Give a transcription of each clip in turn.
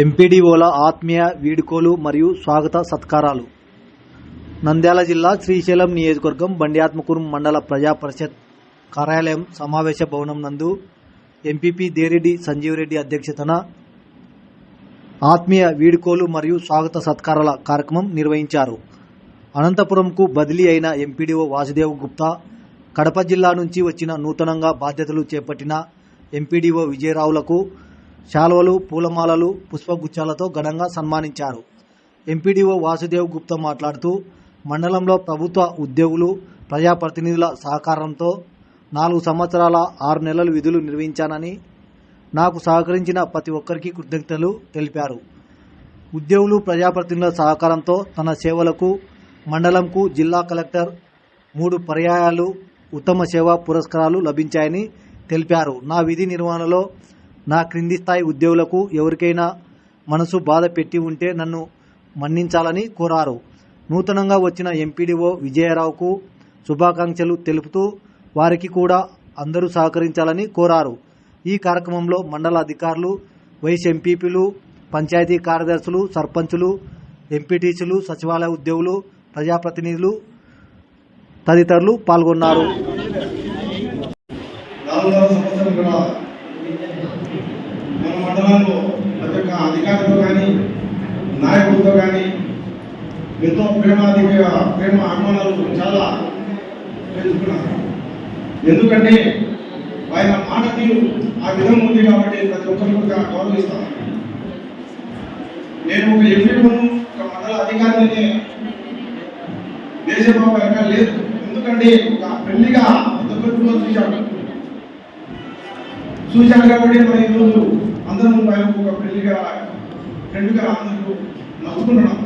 ఎంపీడీఓల ఆత్మీయ వీడుకోలు మరియు స్వాగత సత్కారాలు. నంద్యాల జిల్లా శ్రీశైలం నియోజకవర్గం బండియాత్మకూరు మండల ప్రజా పరిషత్ కార్యాలయం సమావేశ భవనం నందు ఎంపీపీ దేరెడ్డి సంజీవ్ రెడ్డి అధ్యక్షతన ఆత్మీయ వీడుకోలు మరియు స్వాగత సత్కారాల కార్యక్రమం నిర్వహించారు. అనంతపురంకు బదిలీ అయిన ఎంపీడీఓ వాసుదేవ్ గుప్తా కడప జిల్లా నుంచి వచ్చిన నూతనంగా బాధ్యతలు చేపట్టిన ఎంపీడీఓ విజయరావులకు శాల్వలు పూలమాలలు పుష్పగుచ్చాలతో ఘనంగా సన్మానించారు. ఎంపీడీఓ వాసుదేవ్ గుప్తా మాట్లాడుతూ మండలంలో ప్రభుత్వ ఉద్యోగులు ప్రజాప్రతినిధుల సహకారంతో నాలుగు సంవత్సరాల ఆరు నెలలు విధులు నిర్వహించానని నాకు సహకరించిన ప్రతి ఒక్కరికి కృతజ్ఞతలు తెలిపారు. ఉద్యోగులు ప్రజాప్రతినిధుల సహకారంతో తన సేవలకు మండలంకు జిల్లా కలెక్టర్ మూడు పర్యాయాలు ఉత్తమ సేవా పురస్కారాలు లభించాయని తెలిపారు. నా విధి నిర్వహణలో నా క్రింది స్థాయి ఉద్యోగులకు ఎవరికైనా మనసు బాధ పెట్టి ఉంటే నన్ను మన్నించాలని కోరారు. నూతనంగా వచ్చిన ఎంపీడీఓ విజయరావుకు శుభాకాంక్షలు తెలుపుతూ వారికి కూడా అందరూ సహకరించాలని కోరారు. ఈ కార్యక్రమంలో మండల అధికారులు వైస్ ఎంపీపీలు పంచాయతీ కార్యదర్శులు సర్పంచులు ఎంపీటీసీలు సచివాలయ ఉద్యోగులు ప్రజాప్రతినిధులు తదితరులు పాల్గొన్నారు నాలుగవ సంవత్సరం కూడా మన మండలంలో ప్రతి అధికారులతో కానీ నాయకులతో కానీ ఎంతో ప్రేమాది ప్రేమ అభిమానాలు చాలా పెంచుకున్నారు. ఎందుకంటే ఆయన మాట తీరు ఆ విధం ఉంది కాబట్టి ప్రతి ఒక్కరు కూడా గౌరవిస్తాను నేను ఒక ఎంపీను ఒక మండల అధికారిని దేశబాబు వెనక లేదు. ఎందుకంటే ఒక పెళ్ళిగా ప్రతి చూశాడు చూశాను కాబట్టి మన ఈరోజు అందరం ఆయనకు ఒక పెళ్ళిగా ఫ్రెండ్గా అందరూ నవ్వుకుంటున్నాం.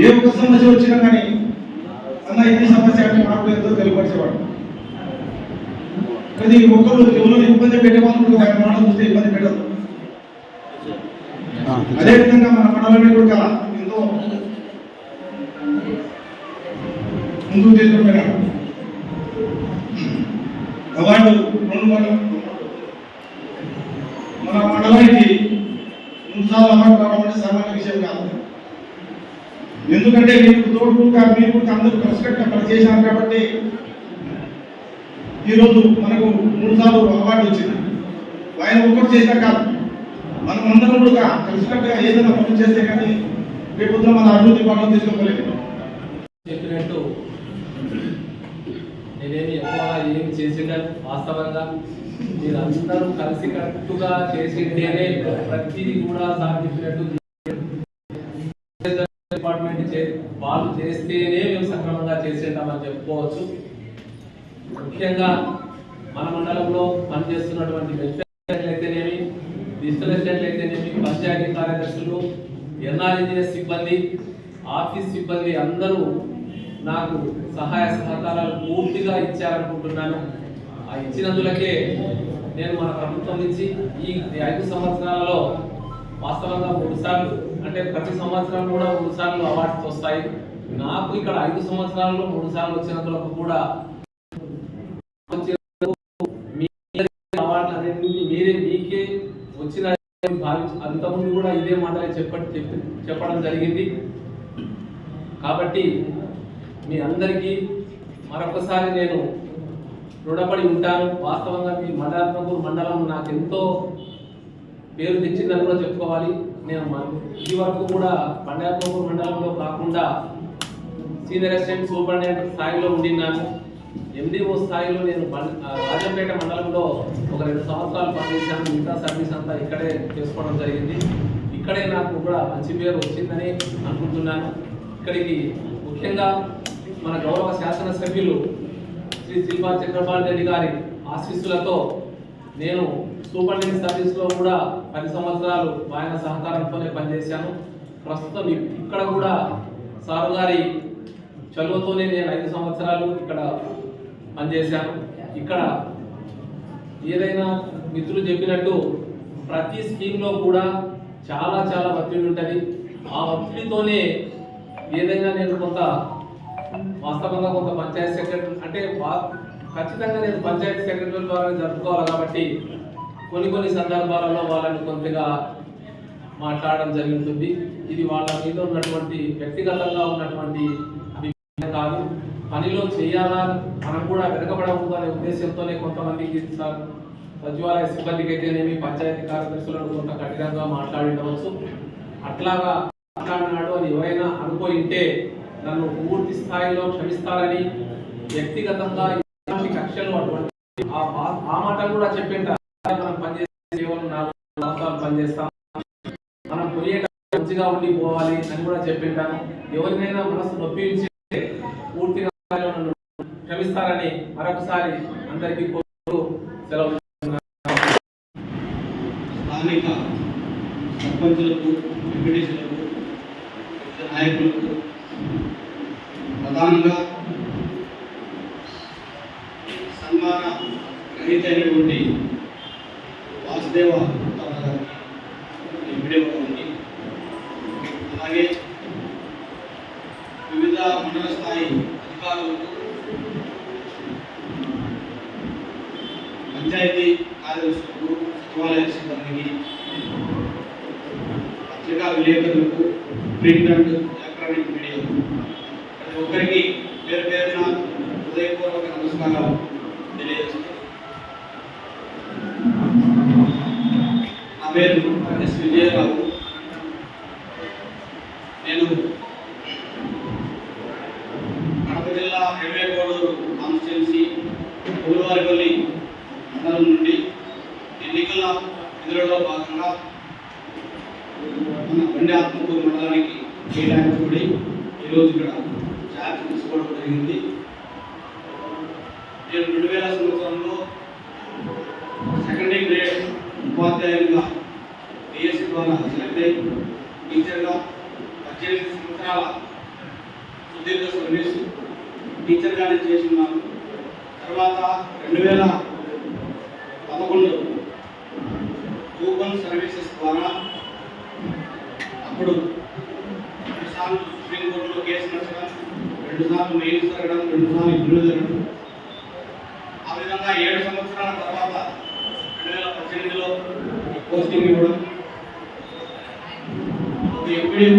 ఏ ఒక్క సమస్య వచ్చినా కానీ అన్న ఇది సమస్య అంటే నాకు ఎంతో తెలియపరిచేవాడు. ప్రతి ఒక్కరు ఎవరు ఇబ్బంది పెట్టే వాళ్ళు కూడా ఆయన మాట చూస్తే ఇబ్బంది పెట్టదు అదేవిధంగా మన మండలం కూడా ఎంతో ముందుకు తీసుకుపోయినాడు అవార్డు రెండు వందల. మన మండలానికి మూడు సార్లు కావడం అంటే సామాన్య విషయం కాదు. ఎందుకంటే మీకు తోడుకుంటా మీరు కూడా అందరూ కలిసికట్టుగా పనిచేశారు కాబట్టి ఈరోజు మనకు మూడు సార్లు అవార్డు వచ్చింది. ఆయన ఒక్కటి చేసినా కాదు. మనం అందరం కూడా కలిసికట్టుగా ఏదైనా పనులు చేస్తే కానీ రేపు మన అభివృద్ధి పనులు తీసుకోలేదు చెప్పినట్టు నేనేమి ఎక్కువగా ఏం చేసిన వాస్తవంగా మీరందరూ కలిసి కట్టుగా చేసింటేనే ప్రతిదీ కూడా సాధించినట్టు డిపార్ట్మెంట్ చే- వాళ్ళు చేస్తేనే మేము సక్రమంగా చేసేటామని చెప్పుకోవచ్చు. ముఖ్యంగా మన మండలంలో పనిచేస్తున్నటువంటి వెల్ఫేర్ అయితేనేమి డిజిటల్ అసిస్టెంట్లు అయితేనేమి పంచాయతీ కార్యదర్శులు ఎన్ఆర్ఎన్జిఎస్ సిబ్బంది ఆఫీస్ సిబ్బంది అందరూ నాకు సహాయ సహకారాలు పూర్తిగా ఇచ్చారనుకుంటున్నాను. ఆ ఇచ్చినందులకే నేను మన ప్రభుత్వం నుంచి ఈ ఐదు సంవత్సరాలలో వాస్తవంగా మూడు సార్లు అంటే ప్రతి సంవత్సరం కూడా మూడు సార్లు అవార్డ్స్ వస్తాయి. నాకు ఇక్కడ ఐదు సంవత్సరాల్లో మూడు సార్లు వచ్చినందులకు కూడా మీ అవార్డులు అనేది మీరే మీకే వచ్చిన భావించి అంతకుముందు కూడా ఇదే మాటలే చెప్ప చెప్పడం జరిగింది. కాబట్టి మీ అందరికీ మరొకసారి నేను రుణపడి ఉంటాను. వాస్తవంగా మీ మండలాత్మకూరు మండలం నాకు ఎంతో పేరు తెచ్చిందని కూడా చెప్పుకోవాలి. నేను ఈ ఇది వరకు కూడా బండాత్మకూరు మండలంలో కాకుండా సీనియర్ అసిస్టెంట్ సూపరింటెండెంట్ స్థాయిలో ఉండినాను ఎండిఓ స్థాయిలో నేను రాజంపేట మండలంలో ఒక రెండు సంవత్సరాలు పనిచేశాను. మిగతా సర్వీస్ అంతా ఇక్కడే చేసుకోవడం జరిగింది. ఇక్కడే నాకు కూడా మంచి పేరు వచ్చిందని అనుకుంటున్నాను. ఇక్కడికి ముఖ్యంగా మన గౌరవ శాసనసభ్యులు శ్రీ శ్రీపా చక్రపాల్ రెడ్డి గారి ఆశీస్సులతో నేను సూపరింటెండెంట్ సర్వీస్లో కూడా పది సంవత్సరాలు ఆయన సహకారంతోనే పనిచేశాను. ప్రస్తుతం ఇక్కడ కూడా సారు గారి చదువుతోనే నేను ఐదు సంవత్సరాలు ఇక్కడ పనిచేశాను. ఇక్కడ ఏదైనా మిత్రులు చెప్పినట్టు ప్రతి స్కీమ్లో కూడా చాలా చాలా ఒత్తిడి ఉంటుంది. ఆ ఒత్తిడితోనే ఏదైనా నేను కొంత వాస్తవంగా కొంత పంచాయతీ సెక్రటరీ అంటే వా- ఖచ్చితంగా నేను పంచాయతీ సెక్రటరీ ద్వారా జరుపుకోవాలి కాబట్టి కొన్ని కొన్ని సందర్భాలలో వాళ్ళని కొద్దిగా మాట్లాడడం జరుగుతుంది ఇది వాళ్ళ మీద ఉన్నటువంటి వ్యక్తిగతంగా ఉన్నటువంటి అభిప్రాయం కాదు. పనిలో చేయాలా మనం కూడా వెనకబడకూడదు అనే ఉద్దేశంతోనే కొంతమందికి సార్ సచివాలయ సిబ్బందికి అయితేనేమి పంచాయతీ కార్యదర్శులను కొంత కఠినంగా మాట్లాడిండవచ్చు. అట్లాగా మాట్లాడినాడు అని ఎవరైనా అనుకోయింటే నన్ను పూర్తి స్థాయిలో క్షమిస్తారని వ్యక్తిగతంగా కక్షలు అటువంటి ఆ మాట కూడా చెప్పింట మనం పనిచేసే కేవలం నాలుగు సంవత్సరాలు పనిచేస్తాం. మనం పోయేటప్పుడు మంచిగా ఉండి పోవాలి అని కూడా చెప్పింటాను ఎవరినైనా మనసు నొప్పించి పూర్తిగా నన్ను క్షమిస్తారని మరొకసారి అందరికీ కోరుతూ సెలవు స్థానిక సర్పంచులకు ఎంపీటీసీలకు వివిధ నాయకులకు ప్రధానంగా సన్మాన రహిత అయినటువంటి వాసుదేవ గుప్తా ఉంది. అలాగే వివిధ మండల స్థాయి అధికారులకు పంచాయతీ కార్యదర్శులకు సచివాలయ సిబ్బందికి పత్రికా విలేకరులకు ప్రింట్ అండ్ ఎలక్ట్రానిక్ మీడియా ప్రతి ఒక్కరికి పేరు పేరున హృదయపూర్వక నమస్కారాలు తెలియజేస్తున్నాను నా పేరు ఎస్ విజయరావు నేను కడప జిల్లా హైవే కోడూరు కాన్స్టిట్యున్సీ పులివారిపల్లి మండలం నుండి ఎన్నికల విధులలో భాగంగా మన బండి ఆత్మకూరు మండలానికి కేటాయించబడి ఈరోజు ఇక్కడ ఛార్జ్ తీసుకోవడం జరిగింది. నేను రెండు వేల సంవత్సరంలో సెకండరీ గ్రేడ్ ఉపాధ్యాయులుగా డిఎస్సి ద్వారా టీచర్గా పద్దెనిమిది సంవత్సరాల సుదీర్ఘ సర్వీస్ టీచర్గానే చేసి తర్వాత రెండు వేల పదకొండు కూపన్ సర్వీసెస్ ద్వారా అప్పుడు రెండుసార్లు సుప్రీంకోర్టులో కేసు నడచడం రెండుసార్లు మెయిల్ జరగడం రెండుసార్లు ఇల్లు జరగడం. ఆ విధంగా ఏడు సంవత్సరాల తర్వాత రెండు వేల పద్దెనిమిదిలో పోస్టింగ్ ఇవ్వడం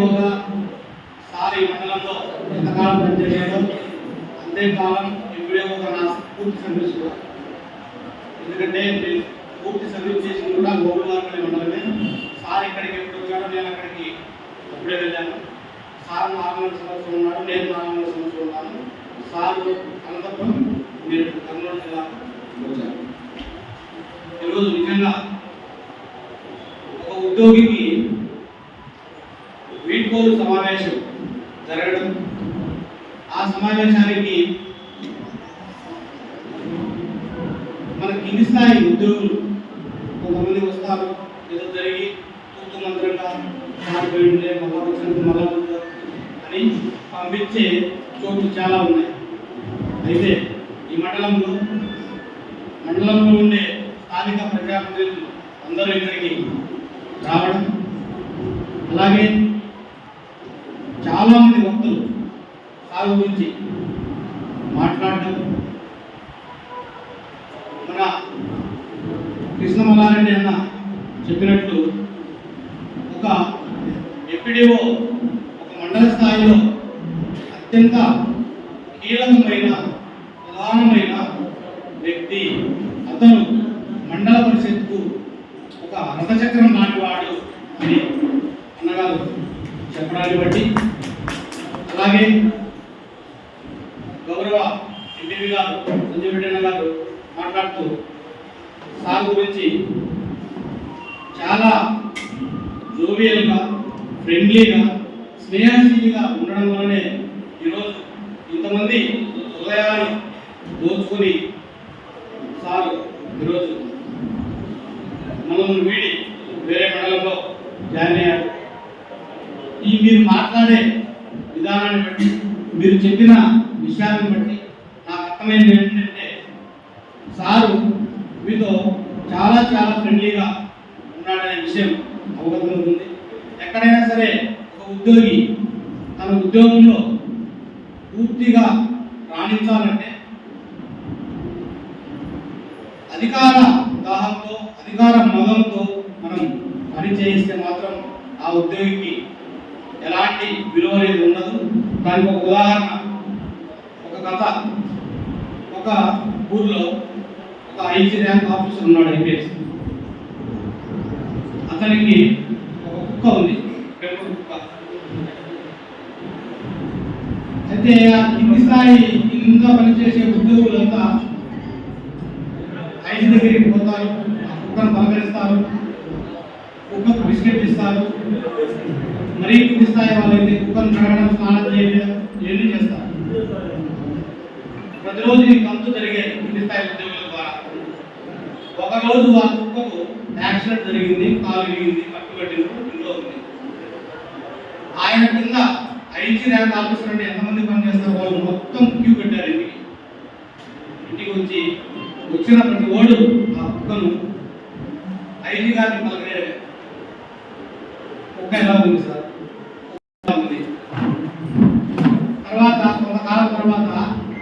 ఒక సారి మండలంలో ఎంతకాలం పనిచేసాడో అంతేకాలం ఎంపీడీఓగా నా పూర్తి సర్వీస్ కూడా. ఎందుకంటే నేను పూర్తి సర్వీస్ చేసింది కూడా గోగులవారిపల్లి మండలమే. సార్ ఇక్కడికి ఎప్పుడు వచ్చాడో నేను అక్కడికి అప్పుడే వెళ్ళాను. సార్ నాలుగున్నర సంవత్సరం ఉన్నాడు నేను నాలుగున్నర సంవత్సరం ఉన్నాను. సార్ అనంతపురం నేను కర్నూలు జిల్లా వచ్చాను ఈరోజు నిజంగా ఒక ఉద్యోగికి వీడ్కోలు సమావేశం జరగడం. ఆ సమావేశానికి మన కింది స్థాయి ఉద్యోగులు కొంతమంది వస్తారు. ఏదో జరిగి తూతు మంత్రంగా మారిపోయిండే మళ్ళా వచ్చినట్టు మళ్ళా అని పంపించే చోట్లు చాలా ఉన్నాయి. అయితే ఈ మండలంలో మండలంలో ఉండే స్థానిక ప్రజాప్రతినిధులు అందరూ ఇక్కడికి రావడం అలాగే చాలా మంది భక్తులు సాగు గురించి మాట్లాడటం. మన కృష్ణమల్లారెడ్డి అన్న చెప్పినట్లు ఒక ఎపిడిఓ ఒక మండల స్థాయిలో అత్యంత కీలకమైన ప్రధానమైన వ్యక్తి అతను మండల పరిషత్కు ఒక రథచక్రం నాటివాడు అని అన్నగారు చెప్పడాన్ని బట్టి అలాగే గౌరవ ఎంపీవి గారు సంజయ్ రెడ్డి అన్న గారు మాట్లాడుతూ సార్ గురించి చాలా జోవియల్గా ఫ్రెండ్లీగా స్నేహశీలిగా ఉండడం వల్లనే ఈరోజు ఇంతమంది హృదయాన్ని దోచుకొని సార్ ఈరోజు మనల్ని వీడి వేరే మండలంలో జాయిన్ అయ్యారు. ఈ మీరు మాట్లాడే విధానాన్ని బట్టి మీరు చెప్పిన విషయాలను బట్టి నాకు అర్థమైంది ఏంటంటే సారు మీతో చాలా చాలా ఫ్రెండ్లీగా ఉన్నాడనే విషయం అవగతం అవుతుంది ఎక్కడైనా సరే ఒక ఉద్యోగి తన ఉద్యోగంలో పూర్తిగా రాణించాలంటే అధికార దాహంతో అధికార మదంతో మనం పని చేయిస్తే మాత్రం ఆ ఉద్యోగికి ఎలాంటి విలువ అనేది ఉండదు. దానికి ఒక ఉదాహరణ ఒక కథ ఒక ఊర్లో ఒక ఐజీ ర్యాంక్ ఆఫీసర్ ఉన్నాడు ఐపీఎస్. అతనికి ఒక కుక్క ఉంది. పెంపుడు కుక్క అయితే ఆ కింది స్థాయి కింద పనిచేసే ఉద్యోగులంతా ఐజీ దగ్గరికి పోతారు. ఆ కుక్కను పలకరిస్తారు. కుక్కకు బిస్కెట్ ఇస్తారు. మరీ కింది స్థాయి వాళ్ళైతే కుక్కను కడగడం స్నానం చేయడం ఇవన్నీ చేస్తారు. ప్రతిరోజు ఈ కంతు జరిగే కింది స్థాయిలో. రోజు ఆ కుక్కకు యాక్సిడెంట్ జరిగింది కాలు విరిగింది పట్టుబట్టింది ఇంట్లో ఉంది. ఆయన కింద ఐజీ ర్యాంక్ ఆఫీసర్ అంటే ఎంతమంది పనిచేస్తారు వాళ్ళు మొత్తం క్యూ పెట్టారు ఇంటికి. ఇంటికి వచ్చి వచ్చిన ప్రతి ఓడు ఆ కుక్కను ఐజీ గారిని పలకరే కుక్క ఎలా ఉంది సార్ కుక్క ఎలా ఉంది తర్వాత కొంతకాలం తర్వాత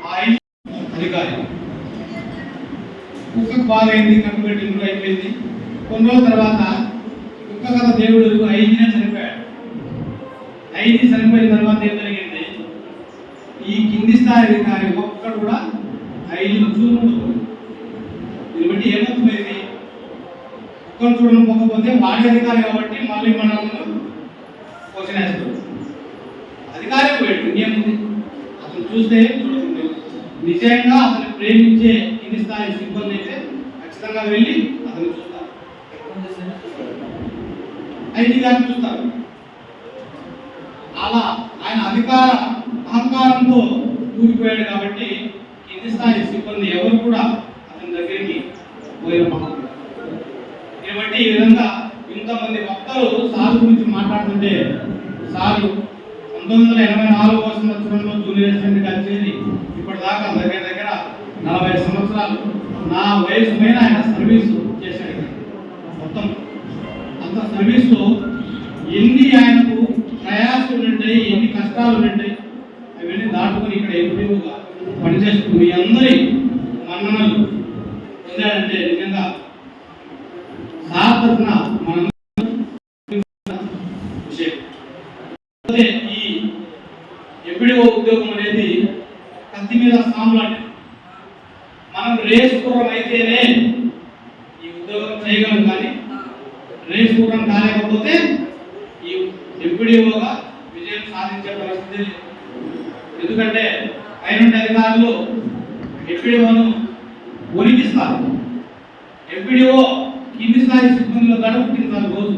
ఆ ఐజీ అధికారి కుక్కకు బాగైంది కట్టుబెట్టి ఇంట్లో అయిపోయింది కొన్ని రోజుల తర్వాత కుక్క కథ దేవుడు ఐదున చనిపోయాడు ఐదు చనిపోయిన తర్వాత ఏం జరిగింది? ఈ కింది స్థాయి అధికారి ఒక్కడు కూడా ఐదు చూడు దీన్ని బట్టి ఏమవుతుంది కుక్కను చూడకపోతే వాడి అధికారి కాబట్టి మళ్ళీ మనం క్వశ్చన్ వేస్తాడు. అధికారి పోయాడు. ఇంకేముంది? అతను చూస్తే చూడకుండా నిజంగా అతను ప్రేమించే కింది స్థాయి సిబ్బంది అయితే ఖచ్చితంగా వెళ్ళి అతను చూస్తారు. అయితే గారిని చూస్తారు. అలా ఆయన అధికార అహంకారంతో కూలిపోయాడు కాబట్టి కింది స్థాయి సిబ్బంది ఎవరు కూడా అతని దగ్గరికి పోయిన కాబట్టి ఈ విధంగా ఇంతమంది వక్తలు సారు గురించి మాట్లాడుతుంటే సారు పంతొమ్మిది వందల ఎనభై నాలుగవ సంవత్సరంలో జూనియర్ అసిస్టెంట్ కలిసేది ఇప్పటిదాకా దగ్గర దగ్గర నలభై సంవత్సరాలు నా వయసు పైన ఆయన సర్వీస్ చేశాడు. మొత్తం అంత సర్వీస్లో ఎన్ని ఆయనకు ప్రయాసాలు ఉంటాయి ఎన్ని కష్టాలు ఉంటాయి అవన్నీ దాటుకొని ఇక్కడ ఎంపీగా పనిచేస్తూ మీ అందరి మన్ననలు పొందాడంటే నిజంగా సార్ తరఫున మనం విషయం అదే ఈ ఎప్పుడో ఉద్యోగం అనేది కత్తి మీద సాము లాంటిది మనం రేస్ పూర్వం అయితేనే ఈ ఉద్యోగం చేయగలం కానీ రేస్ పూర్వం కాలేకపోతే ఈ ఎంపీడీఓగా విజయం సాధించే పరిస్థితి లేదు. ఎందుకంటే పైన అధికారులు ఎంపీడీఓను ఒలిపిస్తారు ఎంపీడీఓ కింది స్థాయి సిబ్బందిలో గడపుట్టించాలి రోజు.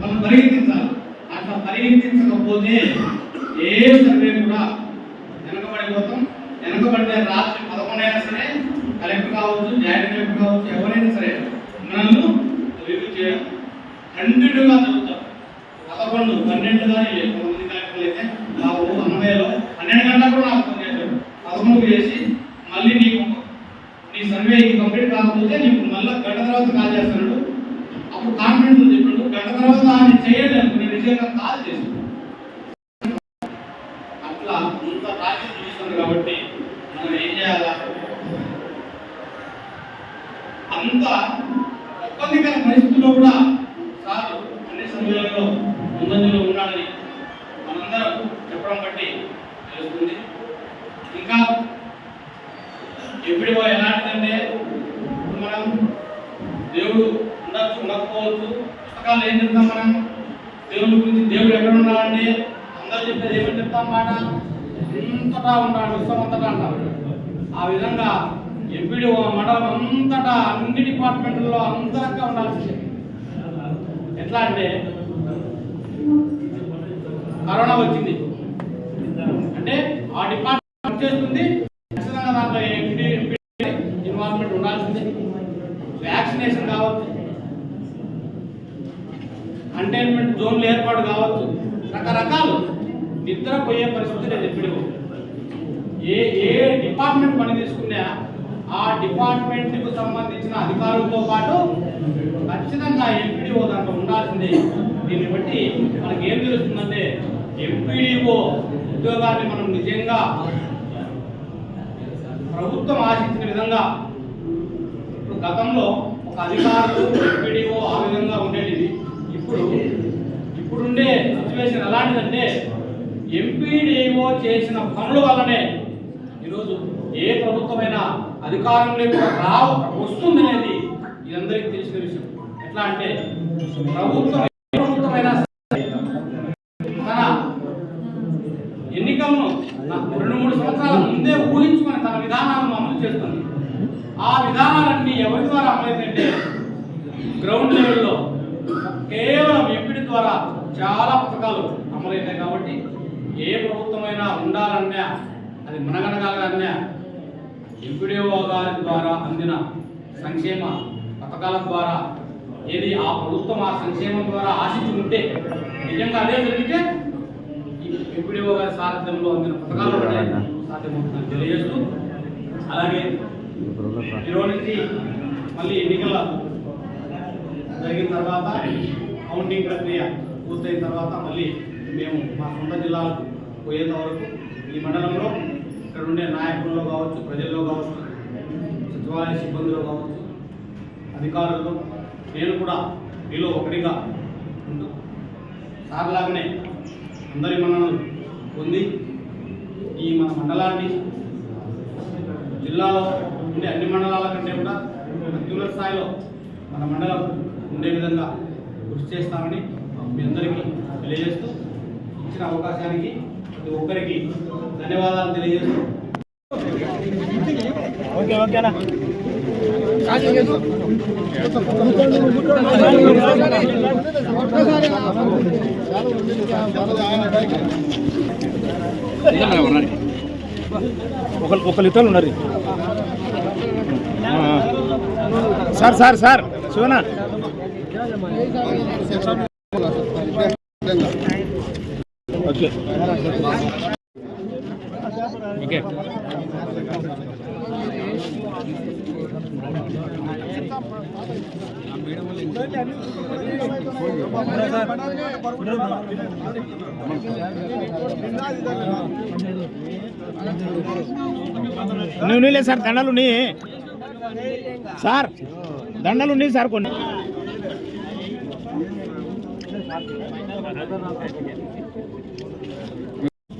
మనం పరిగెత్తించాలి. అట్లా పరిగెత్తించకపోతే ఏ సర్వే కూడా వెనకబడిపోతాం. వెనకబడితే రాత్రి పదకొండైనా సరే కలెక్టర్ కావచ్చు జాయింట్ కలెక్టర్ కావచ్చు ఎవరైనా సరే మనల్ని రివ్యూ చేయడం కంటిన్యూగా చదువుతాం. పదకొండు పన్నెండు కానీ కొంతమంది కలెక్టర్లు అయితే నాకు అన్నమయ్యలో పన్నెండు గంటలకు కూడా నాకు ఫోన్ చేశాడు పదకొండు చేసి మళ్ళీ నీకు నీ సర్వే ఇది కంప్లీట్ కాకపోతే నీకు మళ్ళీ గంట తర్వాత కాల్ చేస్తున్నాడు. అప్పుడు కాన్ఫిడెన్స్ చెప్పాడు గంట తర్వాత ఆయన చేయాలి అనుకుని నిజంగా కాల్ చేశాడు అట్లా ఇంత రాజ్యం చూస్తుంది కాబట్టి మనం ఏం చేయాలా అంత ఇబ్బందికర పరిస్థితుల్లో కూడా సార్ అన్ని సమయాల్లో ముందంజలో ఉన్నాడని మనందరం చెప్పడం బట్టి తెలుస్తుంది ఇంకా ఎప్పుడో ఎలాంటిదంటే ఇప్పుడు మనం దేవుడు ఉండొచ్చు ఉండకపోవచ్చు పుస్తకాలు ఏం చెప్తాం మనం దేవుడి గురించి దేవుడు ఎక్కడ ఉన్నాడంటే అందరూ చెప్పేది ఏమని చెప్తాం మాట అంతటా ఉన్నాడు విశ్వమంతటా అంటారు ఆ విధంగా ఎంపీడీఓ మండలం అంతటా అన్ని డిపార్ట్మెంట్లో అంతరంగా ఉండాల్సి ఎట్లా అంటే కరోనా వచ్చింది. అంటే ఆ డిపార్ట్మెంట్ చేస్తుంది ఖచ్చితంగా దాంట్లో ఎంపీ ఇన్వాల్వ్మెంట్ ఉండాల్సిందే. వ్యాక్సినేషన్ కావచ్చు కంటైన్మెంట్ జోన్లు ఏర్పాటు కావచ్చు రకరకాలు నిద్రపోయే పరిస్థితి లేదు ఎప్పుడు ఏ ఏ డిపార్ట్మెంట్ పని తీసుకున్నా ఆ డిపార్ట్మెంట్కు సంబంధించిన అధికారులతో పాటు ఖచ్చితంగా ఎంపీడీఓ దాంట్లో ఉండాల్సిందే. దీన్ని బట్టి మనకి ఏం తెలుస్తుందంటే ఎంపీడీఓ ఉద్యోగాన్ని మనం నిజంగా ప్రభుత్వం ఆశించిన విధంగా ఇప్పుడు గతంలో ఒక అధికారులు ఎంపీడీఓ ఆ విధంగా ఉండేది ఇప్పుడు ఇప్పుడుండే సిచ్యువేషన్ ఎలాంటిదంటే ఎంపీడీఓ చేసిన పనుల వల్లనే ఈరోజు ఏ ప్రభుత్వమైనా అధికారంలోకి రా వస్తుంది అనేది ఇదందరికీ తెలిసిన విషయం. ఎట్లా అంటే ప్రభుత్వం ఏ ప్రభుత్వమైనా తన ఎన్నికలను రెండు మూడు సంవత్సరాల ముందే ఊహించుకుని తన విధానాలను అమలు చేస్తుంది. ఆ విధానాలన్నీ ఎవరి ద్వారా అమలైందంటే గ్రౌండ్ లెవెల్లో కేవలం ఎంపీడీ ద్వారా చాలా పథకాలు అమలైనాయి కాబట్టి ఏ ప్రభుత్వమైనా ఉండాలన్నా అది మనగనగాలన్నా ఎంపీడీఓ గారి ద్వారా అందిన సంక్షేమ పథకాల ద్వారా ఏది ఆ ప్రభుత్వం ఆ సంక్షేమం ద్వారా ఆశించి ఉంటే నిజంగా అదే జరిగితే ఎంపీడీఓ గారి సారథ్యంలో అందిన పథకాలు సాధ్యమవుతుందని తెలియజేస్తూ అలాగే ఈరోజు నుంచి మళ్ళీ ఎన్నికల జరిగిన తర్వాత కౌంటింగ్ ప్రక్రియ పూర్తయిన తర్వాత మళ్ళీ మేము మా సొంత జిల్లాలకు పోయేంత వరకు ఈ మండలంలో ఇక్కడ ఉండే నాయకుల్లో కావచ్చు ప్రజల్లో కావచ్చు సచివాలయ సిబ్బందిలో కావచ్చు అధికారుల్లో నేను కూడా మీలో ఒకటిగా ఉంటూ సార్లాగానే అందరి మన్ననలు పొంది ఈ మన మండలాన్ని జిల్లాలో ఉండే అన్ని మండలాల కంటే కూడా అత్యున్నత స్థాయిలో మన మండలం ఉండే విధంగా కృషి చేస్తామని మీ అందరికీ తెలియజేస్తూ ఇచ్చిన అవకాశానికి ప్రతి ఒక్కరికి ధన్యవాదాలు తెలియజేస్తూ ఓకే ఓకేనా ఒక ఒక ఇతరులు ఉన్నారు. Sir sir sir. శివనా okay. Okay. నువ్వు నీలే సార్ దండలు ఉన్నాయి సార్ దండలు ఉన్నాయి సార్ కొన్ని.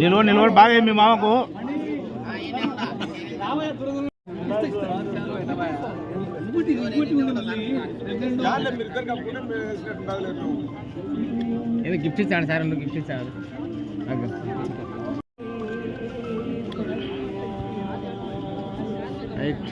నిలవ నిలవ బాగా మీ మామకు? ఏదో గిఫ్ట్ ఇస్తాడు సార్ నువ్వు గిఫ్ట్ ఇస్తాడు? రైట్